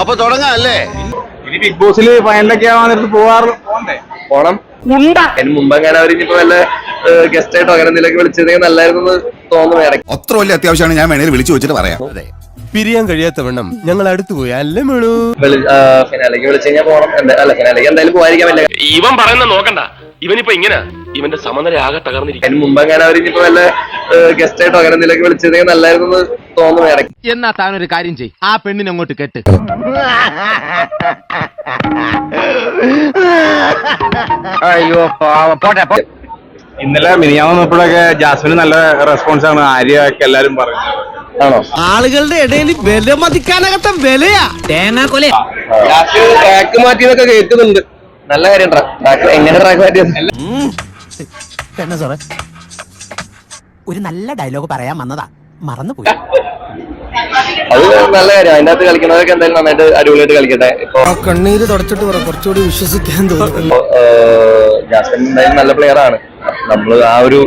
അപ്പൊ തുടങ്ങാം അല്ലേ ഇനി ബിഗ് ബോസിൽ ഫൈനലൊക്കെ ആവാൻ പോവാറ് പോണം. അതിന് മുമ്പ് അങ്ങനെ അവർ ഇനിയിപ്പോ വല്ല ഗസ്റ്റ് ആയിട്ടോ അങ്ങനെ എന്തെങ്കിലും വിളിച്ചതെങ്കിൽ നല്ലായിരുന്നു തോന്നുന്നു അത്ര വലിയ അത്യാവശ്യമാണ് ഞാൻ വേണേൽ വിളിച്ചു വെച്ചിട്ട് പറയാം. പിരിയാൻ കഴിയാത്തവണ്ണം ഞങ്ങൾ അടുത്തു പോയി. അല്ലേ മേളൂ? ഫിനാലേക്ക് വിളിച്ചു കഴിഞ്ഞാൽ പോകണം എന്താ- അല്ല ഫിനാലേക്ക് എന്തായാലും പോകാതിരിക്കാൻ പറ്റില്ല. ഇവൻ പറയുന്ന നോക്കണ്ട. ഇവനിപ്പോ ഇങ്ങനെ. ഇവന്റെ സമനില ആകെ തകർന്നിരിക്കും അതിന് മുമ്പ് അങ്ങനെ അവർ ഇനിയിപ്പോ വല്ല ഗസ്റ്റ് ആയിട്ടോ അങ്ങനെ എന്തെങ്കിലും വിളിച്ചതെങ്കിൽ നല്ലായിരുന്നു എന്ന് തോന്നുന്നു ഇടയ്ക്ക്. എന്നാ താനൊരു കാര്യം ചെയ് ആ പെണ്ണിനെ അങ്ങോട്ട് കെട്ട്. അയ്യോ പോട്ടെ ഇന്നലെ മിനിയാന്ന് വന്നപ്പോഴൊക്കെ ജാസ്മിന് നല്ല റെസ്പോൺസ് ആണ്. ആര്യ ഒക്കെ എല്ലാരും പറയുന്നത്. ആണോ ആളുകളുടെ ഇടയിൽ വില മതിക്കാനകത്ത വിലയാ. തേങ്ങാ കൊല. ട്രാക്ക് മാറ്റിയതൊക്കെ കേൾക്കുന്നുണ്ട്. നല്ല കാര്യം ട്രാക്ക് എങ്ങനെ ട്രാക്ക് മാറ്റിയത് സാറേ? ഒരു നല്ല ഡയലോഗ് പറയാൻ വന്നതാ. മറന്നുപോയി. അത് നല്ല കാര്യം. അതിന്റെ അകത്ത് കളിക്കുന്നവരൊക്കെ എന്തായാലും നന്നായിട്ട് അടിപൊളിയായിട്ട് കളിക്കട്ടെ. ഇപ്പൊ കണ്ണീര് തുടച്ചിട്ട് പറ. കുറച്ചുകൂടി വിശ്വസിക്കാൻ തോന്നുന്നു. ജാസ്മിൻ എന്തായാലും നല്ല പ്ലെയർ ആണ്. നമ്മൾ ആ ഒരു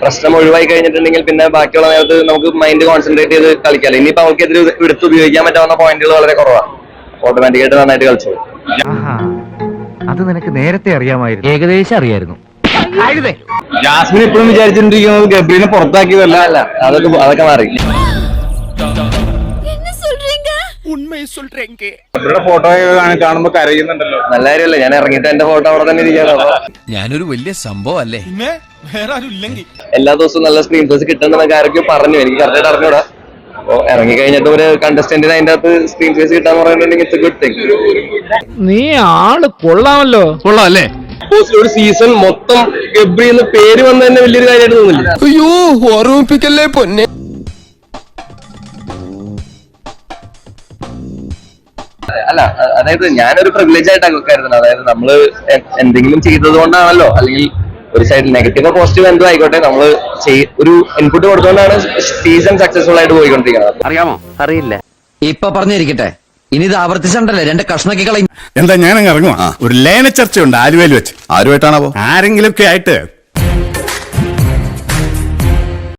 പ്രശ്നം ഒഴിവായി കഴിഞ്ഞിട്ടുണ്ടെങ്കിൽ പിന്നെ ബാക്കിയുള്ള നേരത്ത് നമുക്ക് മൈൻഡ് കോൺസെൻട്രേറ്റ് ചെയ്ത് കളിക്കാം ഇനിയിപ്പോ അവൾക്കെതിരെ എടുത്ത് ഉപയോഗിക്കാൻ പറ്റാവുന്ന പോയിന്റുകൾ വളരെ കുറവാണ് ഓട്ടോമാറ്റിക്കായിട്ട് നന്നായിട്ട് കളിച്ചു. അത് നിനക്ക് നേരത്തെ അറിയാമായിരുന്നു. ഏകദേശം അറിയായിരുന്നു. ജാസ്മിൻ ഇപ്പോഴും വിചാരിച്ചിട്ടിരിക്കുന്നത് ഗബ്രീനെ പുറത്താക്കിയതല്ല അല്ല അതൊക്കെ അതൊക്കെ മാറി. ഗബ്രിയുടെ ഫോട്ടോ കാണുമ്പോ കരയുന്നുണ്ടല്ലോ. നല്ല കാര്യമല്ലേ ഞാൻ ഇറങ്ങിയിട്ട് എന്റെ ഫോട്ടോ അവിടെ തന്നെ ഇരിക്കാനോ ഞാനൊരു വലിയ സംഭവം അല്ലേ എല്ലാ ദിവസവും നല്ല സ്ക്രീൻസ് കിട്ടുന്ന ആരൊക്കെ പറഞ്ഞു എനിക്ക് കറക്റ്റ് അറിഞ്ഞൂടാ. അപ്പൊ ഇറങ്ങി കഴിഞ്ഞിട്ട് ഒരു കണ്ടസ്റ്റന്റിന് അതിന്റെ അകത്ത് സ്ക്രീൻ സ്പേസ് കിട്ടാന്ന് പറയുന്നുണ്ടെങ്കിൽ ഇറ്റ്സ് ഗുഡ് തിങ് നീ ആൾ കൊള്ളാമല്ലോ. കൊള്ളാം അല്ലേ ഒരു സീസൺ മൊത്തം ഗബ്രി എന്ന് പേര് വന്ന തന്നെ വലിയൊരു കാര്യമായിട്ട് തോന്നില്ല. അയ്യോ ഓർമ്മിപ്പിക്കല്ലേ പൊന്നെ? അല്ല അതായത് ഞാനൊരു പ്രിവിലേജ് ആയിട്ടാണ് കരുതുന്നത് അതായത് നമ്മൾ എന്തെങ്കിലും ചെയ്തത് കൊണ്ടാണല്ലോ അല്ലെങ്കിൽ ഒരു സൈഡിൽ നെഗറ്റീവോ പോസിറ്റീവ് എന്തോ ആയിക്കോട്ടെ നമ്മൾ ഒരു ഇൻപുട്ട് കൊടുത്തുകൊണ്ടാണ് സീസൺ സക്സസ്ഫുൾ ആയിട്ട് പോയിക്കൊണ്ടിരിക്കുന്നത്. അറിയാമോ? അറിയില്ല. ഇപ്പൊ പറഞ്ഞിരിക്കട്ടെ. ഇനി ഇത് ആവർത്തിച്ചണ്ടല്ലേ? രണ്ട് കഷ്ണക്കി കളയും. എന്താ ഞാൻ അങ്ങ് ഇറങ്ങുവാ ഒരു ലേന ചർച്ചയുണ്ട് ആലുവയിൽ വെച്ച്. ആരുമായിട്ടാണോ ആരെങ്കിലും ഒക്കെ ആയിട്ട്